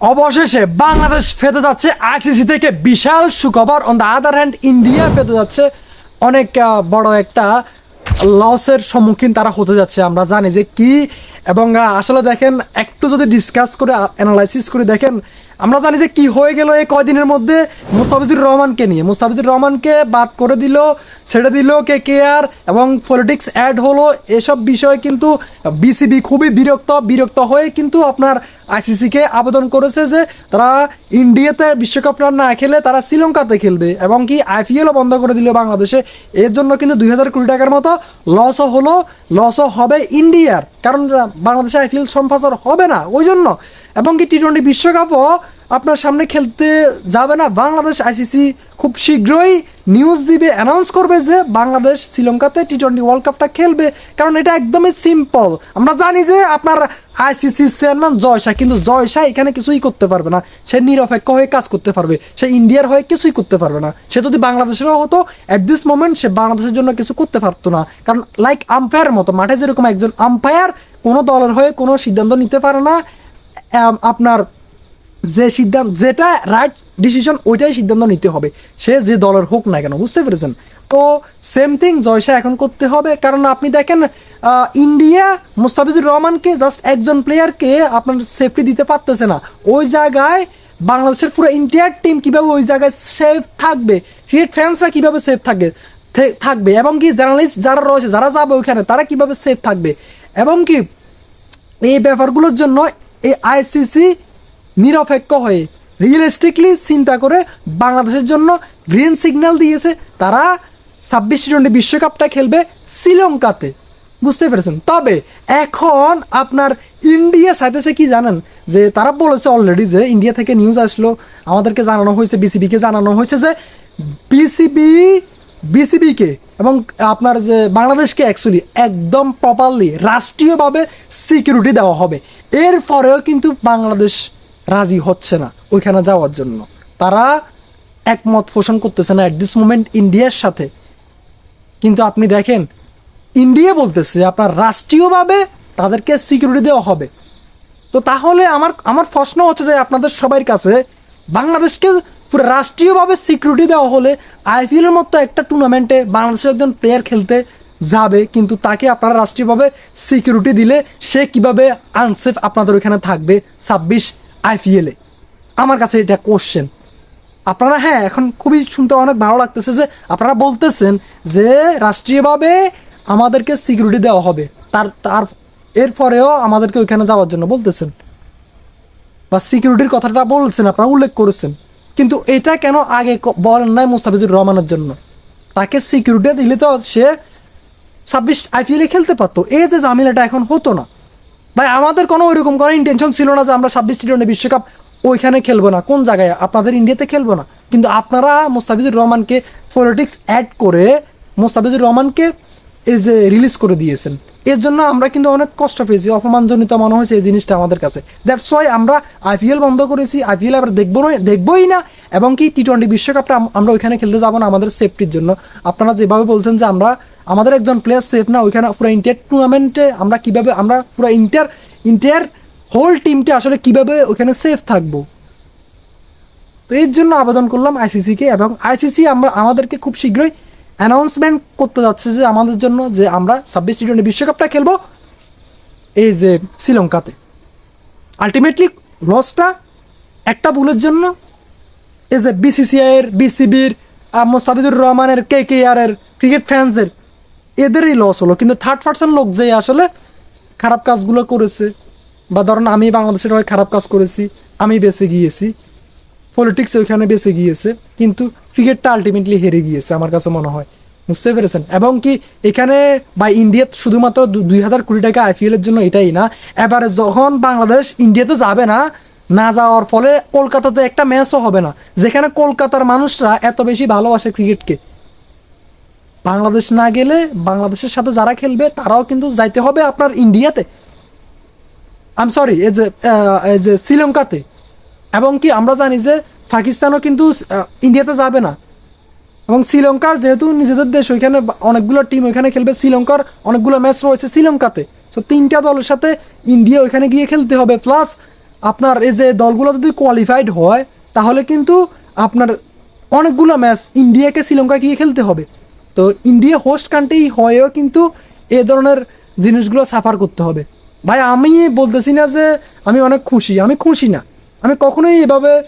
অবশেষে বাংলাদেশ ফেতে যাচ্ছে আইসিসি থেকে বিশাল সুখবর। On the other hand India ফেতে যাচ্ছে। অনেক বড় একটা লসের সম্মুখীন তারা হতে যাচ্ছে, আমরা জানি যে কি। এবং আসলে দেখেন, একটু যদি ডিসকাস করে অ্যানালাইসিস করে দেখেন আমরা জানি যে কি হয়ে গেল এই কয়দিনের মধ্যে মুস্তাফিজুর রহমানকে নিয়ে। মুস্তাফিজুর রহমানকে বাদ করে দিল, ছেড়ে দিল কে কে আর, এবং পলিটিক্স অ্যাড হলো এসব বিষয়ে কিন্তু বিসিবি খুবই বিরক্ত বিরক্ত হয়ে কিন্তু আপনার আইসিসিকে আবেদন করেছে যে তারা ইন্ডিয়াতে বিশ্বকাপ না খেলে তারা শ্রীলঙ্কাতে খেলবে এবং কি আইপিএলও বন্ধ করে দিল বাংলাদেশে। এর জন্য কিন্তু দুই হাজার কোটি টাকার মতো লসও হলো লসও হবে ইন্ডিয়ার কারণ বাংলাদেশে আইপিএল সম্প্রচার হবে না। ওই জন্য এবং কি টি টোয়েন্টি বিশ্বকাপও আপনার সামনে খেলতে যাবে না। বাংলাদেশ আইসিসি খুব শীঘ্রই নিউজ দিবে অ্যানাউন্স করবে যে বাংলাদেশ শ্রীলঙ্কাতে টি টোয়েন্টি ওয়ার্ল্ড কাপটা খেলবে। কারণ এটা একদমই সিম্পল আমরা জানি যে আপনার আইসিসি চেয়ারম্যান জয় শাহ, কিন্তু জয় শাহ এখানে কিছুই করতে পারবে না। সে নিরপেক্ষ হয়ে কাজ করতে পারবে। সে ইন্ডিয়ার হয়ে কিছুই করতে পারবে না। সে যদি বাংলাদেশেরও হতো অ্যাট দিস মোমেন্ট সে বাংলাদেশের জন্য কিছু করতে পারতো না। কারণ লাইক আম্পায়ার মতো, মাঠে যেরকম একজন আম্পায়ার কোনো দলের হয়ে কোনো সিদ্ধান্ত নিতে পারে না। আপনার যে সিদ্ধান্ত যেটা রাইট ডিসিশন ওইটাই সিদ্ধান্ত নিতে হবে। সে যে দলের হোক না কেন, বুঝতে পেরেছেন? তো সেম থিং জয়সা এখন করতে হবে। কারণ আপনি দেখেন ইন্ডিয়া মুস্তাফিজুর রহমানকে জাস্ট একজন প্লেয়ারকে আপনার সেফটি দিতে পারতেছে না। ওই জায়গায় বাংলাদেশের পুরো ইন্ডিয়ার টিম কীভাবে ওই জায়গায় সেফ থাকবে? ক্রিকেট ফ্যান্সরা কীভাবে সেফ থাকবে থাকবে? এবং কি জার্নালিস্ট যারা রয়েছে, যারা যাবে ওইখানে, তারা কীভাবে সেফ থাকবে? এবং কি এই ব্যাপারগুলোর জন্য এই আইসিসি নিরপেক্ষ হয়ে রিয়েলিস্টিকলি চিন্তা করে বাংলাদেশের জন্য গ্রিন সিগন্যাল দিয়েছে, তারা ছাব্বিশ টি টোয়েন্টি বিশ্বকাপটা খেলবে শ্রীলঙ্কাতে। বুঝতে পেরেছেন? তবে এখন আপনার ইন্ডিয়া চাইতেছে কি জানেন? যে তারা বলেছে অলরেডি যে ইন্ডিয়া থেকে নিউজ আসলো। আমাদেরকে জানানো হয়েছে বিসিবিকে জানানো হয়েছে যে বিসিবি বিসিবিকে এবং আপনার যে বাংলাদেশকে অ্যাকচুয়ালি একদম প্রপারলি রাষ্ট্রীয়ভাবে সিকিউরিটি দেওয়া হবে। এর পরেও কিন্তু বাংলাদেশ রাজি হচ্ছে না ওইখানে যাওয়ার জন্য। তারা একমত পোষণ করতেছে না অ্যাট দিস মোমেন্ট ইন্ডিয়ার সাথে। কিন্তু আপনি দেখেন ইন্ডিয়া বলতেছে আপনার রাষ্ট্রীয়ভাবে তাদেরকে সিকিউরিটি দেওয়া হবে। তো তাহলে আমার আমার প্রশ্ন হচ্ছে যে আপনাদের সবার কাছে বাংলাদেশকে পুরো রাষ্ট্রীয়ভাবে সিকিউরিটি দেওয়া হলে আইপিএলের মতো একটা টুর্নামেন্টে বাংলাদেশের একজন প্লেয়ার খেলতে যাবে, কিন্তু তাকে আপনারা রাষ্ট্রীয়ভাবে সিকিউরিটি দিলে সে কীভাবে আনসেফ আপনাদের ওইখানে থাকবে ছাব্বিশ আইপিএলে আমার কাছে এটা কোশ্চেন আপনারা হ্যাঁ এখন খুবই শুনতে অনেক ভালো লাগতেছে যে আপনারা বলতেছেন যে রাষ্ট্রীয়ভাবে আমাদেরকে সিকিউরিটি দেওয়া হবে। তার তার এরপরেও আমাদেরকে ওইখানে যাওয়ার জন্য বলতেছেন। বা সিকিউরিটির কথাটা বলছেন, আপনারা উল্লেখ করেছেন। কিন্তু এটা কেন আগে বলেন নাই মুস্তাফিজুর রহমানের জন্য? তাকে সিকিউরিটি দিলে তো সে ছাব্বিশ আইপিএলে খেলতে পারতো। এই যে জামিলাটা এখন হতো না। ভাই, আমাদের কোনো ওইরকম কোনো ইন্টেনশন ছিল না যে আমরা ছাব্বিশ টি টোয়েন্টি বিশ্বকাপ ওইখানে খেলব না, কোন জায়গায়? আপনাদের ইন্ডিয়াতে খেলব না। কিন্তু আপনারা মুস্তাফিজুর রহমানকে পলিটিক্স অ্যাড করে মুস্তাফিজুর রহমানকে এই যে রিলিজ করে দিয়েছেন। এর জন্য আমরা কিন্তু অনেক কষ্ট পেয়েছি, অপমানজনিত মনে হয়েছে এই জিনিসটা আমাদের কাছে। দ্যাটস ওয়াই আমরা আইপিএল বন্ধ করেছি আইপিএল আবার দেখব দেখবোই না, এবং কি টি টোয়েন্টি বিশ্বকাপটা আমরা ওইখানে খেলতে যাব না আমাদের সেফটির জন্য। আপনারা যেভাবে বলছেন যে আমরা আমাদের একজন প্লেয়ার সেফ না, ওইখানে পুরো ইন্টার টুর্নামেন্টে আমরা কীভাবে আমরা পুরো ইন্টার ইন্টার হোল টিমটা আসলে কীভাবে ওখানে সেফ থাকব। তো এর জন্য আবেদন করলাম আইসিসিকে এবং আইসিসি আমরা আমাদেরকে খুব শীঘ্রই অ্যানাউন্সমেন্ট করতে যাচ্ছে যে আমাদের জন্য যে আমরা ছাব্বিশ টি টোয়েন্টি বিশ্বকাপটা খেলব এই যে শ্রীলঙ্কাতে। আলটিমেটলি লসটা একটা ভুলের জন্য এই যে বিসিসিআইয়ের বিসিবির মোস্তাফিজুর রহমানের কে কে আর এর ক্রিকেট ফ্যান্সদের এদেরই লস হলো। কিন্তু থার্ড পার্সন লোক যে আসলে খারাপ কাজগুলো করেছে, বা ধরুন আমি বাংলাদেশের হয়ে খারাপ কাজ করেছি, আমি বেঁচে গিয়েছি পলিটিক্স ওইখানে বেঁচে গিয়েছে, কিন্তু ক্রিকেটটা আলটিমেটলি হেরে গিয়েছে, আমার কাছে মনে হয়। বুঝতে পেরেছেন। এবং কি এখানে বা ইন্ডিয়া শুধুমাত্র দুই হাজার কোটি টাকা আইপিএল এর জন্য এটাই না, এবারে যখন বাংলাদেশ ইন্ডিয়াতে যাবে না না যাওয়ার ফলে কলকাতাতে একটা ম্যাচও হবে না, যেখানে কলকাতার মানুষরা এত বেশি ভালোবাসে ক্রিকেটকে বাংলাদেশ না গেলে বাংলাদেশের সাথে যারা খেলবে, তারাও কিন্তু যাইতে হবে আপনার ইন্ডিয়াতে। আম সরি এই যে এই যে শ্রীলঙ্কাতে। এবং কি আমরা জানি যে পাকিস্তানও কিন্তু ইন্ডিয়াতে যাবে না। এবং শ্রীলঙ্কার যেহেতু নিজেদের দেশ, ওইখানে অনেকগুলো টিম ওইখানে খেলবে। শ্রীলঙ্কার অনেকগুলো ম্যাচ রয়েছে শ্রীলঙ্কাতে। তো তিনটা দলের সাথে ইন্ডিয়া ওইখানে গিয়ে খেলতে হবে। প্লাস আপনার এই যে দলগুলো যদি কোয়ালিফাইড হয়, তাহলে কিন্তু আপনার অনেকগুলো ম্যাচ ইন্ডিয়াকে শ্রীলঙ্কা গিয়ে খেলতে হবে। তো, ইন্ডিয়া হোস্ট কান্ট্রি হয়েও কিন্তু এ ধরনের জিনিসগুলো সাফার করতে হবে। ভাই, আমি বলতেছি না যে আমি অনেক খুশি। আমি খুশি না। আমি কখনোই এভাবে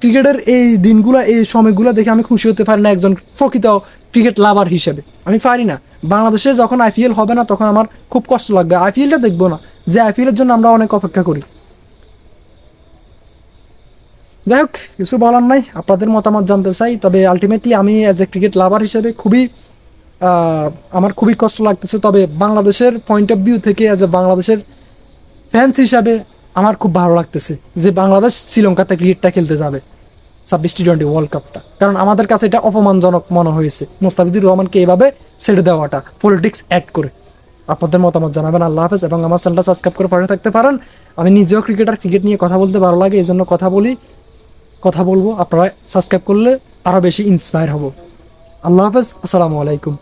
ক্রিকেটের এই দিনগুলো, এই সময়গুলো দেখে আমি খুশি হতে পারি না একজন প্রকৃত ক্রিকেট লাভার হিসেবে। আমি পারি না। বাংলাদেশে যখন আইপিএল হবে না, তখন আমার খুব কষ্ট লাগবে। আইপিএলটা দেখব না। যে আইপিএলের জন্য আমরা অনেক অপেক্ষা করি। যাই হোক, কিছু বলার নাই। আপনাদের মতামত জানতে চাই। তবে আলটিমেটলি আমি অ্যাজ এ ক্রিকেট লাভার হিসেবে খুবই আমার খুবই কষ্ট লাগতেছে। তবে বাংলাদেশের পয়েন্ট অফ ভিউ থেকে অ্যাজ এ বাংলাদেশের ফ্যান্স হিসাবে আমার খুব ভালো লাগতেছে যে বাংলাদেশ শ্রীলঙ্কাতে ক্রিকেটটা খেলতে যাবে ছাব্বিশ টি টোয়েন্টি ওয়ার্ল্ড কাপটা কারণ আমাদের কাছে এটা অপমানজনক মনে হয়েছে। মুস্তাফিজুর রহমানকে এভাবে ছেড়ে দেওয়াটা পলিটিক্স অ্যাড করে। আপনাদের মতামত জানাবেন, আল্লাহ হাফেজ, এবং আমার চ্যানেলটা সাবস্ক্রাইব করে পাশে থাকতে পারেন। আমি নিজেও ক্রিকেটার ক্রিকেট নিয়ে কথা বলতে ভালো লাগে এই জন্য কথা বলি, কথা বলব। আপনারা সাবস্ক্রাইব করলে আরও বেশি ইন্সপায়ার হব। আল্লাহ হাফেজ, আসসালামু আলাইকুম।